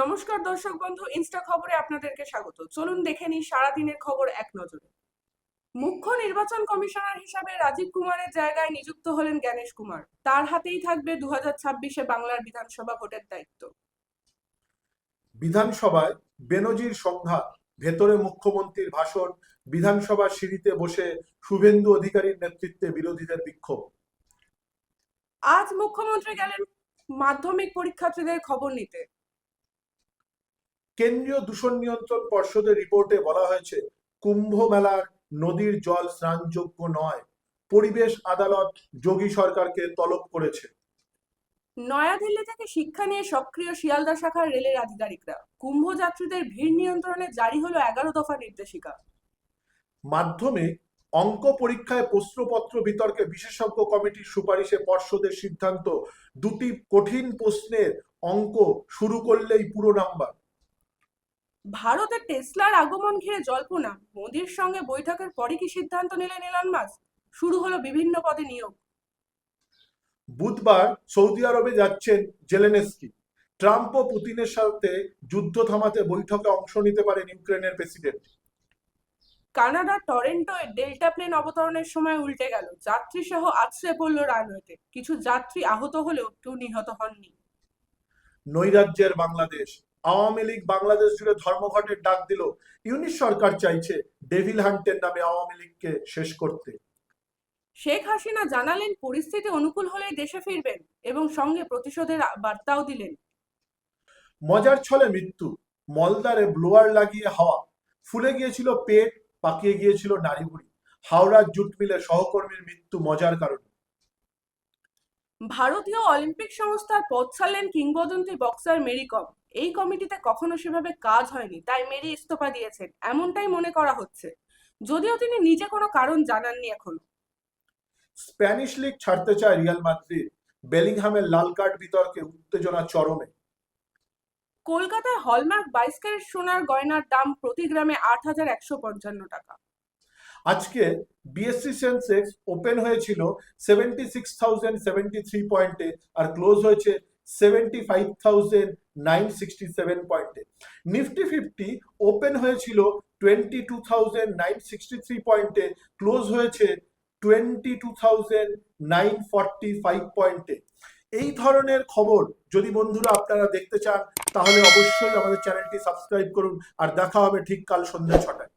নমস্কার দর্শক বন্ধু ইনস্টা খবরে আপনাদেরকে স্বাগত। চলুন দেখে নিই সারাদিনের খবর এক নজরে। মুখ্য নির্বাচন কমিশনার হিসাবে রাজীব কুমারের জায়গায় নিযুক্ত হলেন জ্ঞানেশ কুমার। তার হাতেই থাকবে দু ছাব্বিশে বাংলার বিধানসভা ভোটের দায়িত্ব। বিধানসভায় বেনজির সংঘা ভেতরে মুখ্যমন্ত্রীর ভাষণ বিধানসভার সিঁড়িতে বসে শুভেন্দু অধিকারীর নেতৃত্বে বিরোধীদের বিক্ষোভ। আজ মুখ্যমন্ত্রী গেলেন মাধ্যমিক পরীক্ষার্থীদের খবর নিতে। কেন্দ্রীয় দূষণ নিয়ন্ত্রণ পর্ষদের রিপোর্টে বলা হয়েছে কুম্ভ মেলার নদীর জল স্নানযোগ্য নয়। পরিবেশ আদালত যোগী সরকারকে তলব করেছে। নয়াদিল্লি থেকে শিক্ষা নিয়ে সক্রিয় শিয়ালদা শাখার রেলের আধিকারিকরা কুম্ভ যাত্রীদের ভিড় নিয়ন্ত্রণে জারি হলো এগারো দফা নির্দেশিকা। মাধ্যমিক অঙ্ক পরীক্ষায় প্রশ্নপত্র বিতর্কে বিশেষজ্ঞ কমিটির সুপারিশে পর্ষদের সিদ্ধান্ত দুটি কঠিন প্রশ্নের অঙ্ক শুরু করলেই পুরো নাম্বার। ভারতে টেসলার আগমন ঘিরে জল্পনা। মোদির সঙ্গে বৈঠকের পরই কি সিদ্ধান্ত নিলেন এলন মাস্ক? শুরু হলো বিভিন্ন পদে নিয়োগ। বুধবার সৌদি আরবে যাচ্ছেন জেলেনেস্কি। ট্রাম্প ও পুতিনের সাথে যুদ্ধ থামাতে বৈঠকে অংশ নিতে পারেন ইউক্রেনের প্রেসিডেন্ট। কানাডার টরেন্টোয় ডেল্টা প্লেন অবতরণের সময় উল্টে গেল। যাত্রী সহ আছড়ে পড়ল রানওয়েতে। কিছু যাত্রী আহত হলেও কেউ নিহত হননি। নৈরাজ্যের বাংলাদেশ। আওয়ামী লীগ বাংলাদেশ জুড়ে ধর্মঘটের ডাক দিল। ইউনিশ সরকার চাইছে ডেভিল হান্টের নামে আওয়ামী লীগকে শেষ করতে। শেখ হাসিনা জানালেন পরিস্থিতি অনুকূল হলেই দেশে ফিরবেন এবং সঙ্গে প্রতিশোধের বার্তাও দিলেন। মজার ছলে মৃত্যু মলদারে ব্লোয়ার লাগিয়ে হাওয়া ফুলে গিয়েছিল পেট পাকিয়ে গিয়েছিল নারী হাওড়ার জুট মিলে সহকর্মীর মৃত্যু মজার কারণে। ভারতীয় অলিম্পিক সংস্থার পদ ছাড়লেন কিংবদন্তি বক্সার মেরি কম। এই কমিটিতে কখনো সেভাবে কাজ হয়নি তাই মেরি ইস্তফা দিয়েছেন এমনটাই মনে করা হচ্ছে। যদিও তিনি নিজে কোনো কারণ জানাননি এখনও। স্প্যানিশ লিগ ছাড়তে চায় রিয়াল মাদ্রিদ বেলিংহামের লাল কার্ড বিতর্কে উত্তেজনা চরমে। কলকাতায় হলমার্ক বাইশ ক্যারেট সোনার গয়নার দাম প্রতি গ্রামে আট হাজার একশো পঞ্চান্ন টাকা। আজকে বিএসসি সেন্সেক্স ওপেন হয়েছিল seventy six thousand seventy three পয়েন্টে আর ক্লোজ হয়েছে seventy five thousand nine sixty seven পয়েন্টে নিফটি ফিফটি ওপেন হয়েছিল twenty two thousand nine sixty three পয়েন্টে ক্লোজ হয়েছে twenty two thousand nine forty five পয়েন্টে এই ধরনের খবর যদি বন্ধুরা আপনারা দেখতে চান, তাহলে অবশ্যই আমাদের চ্যানেলটি সাবস্ক্রাইব করুন, আর দেখা হবে ঠিক কাল সন্ধ্যা ছটায়।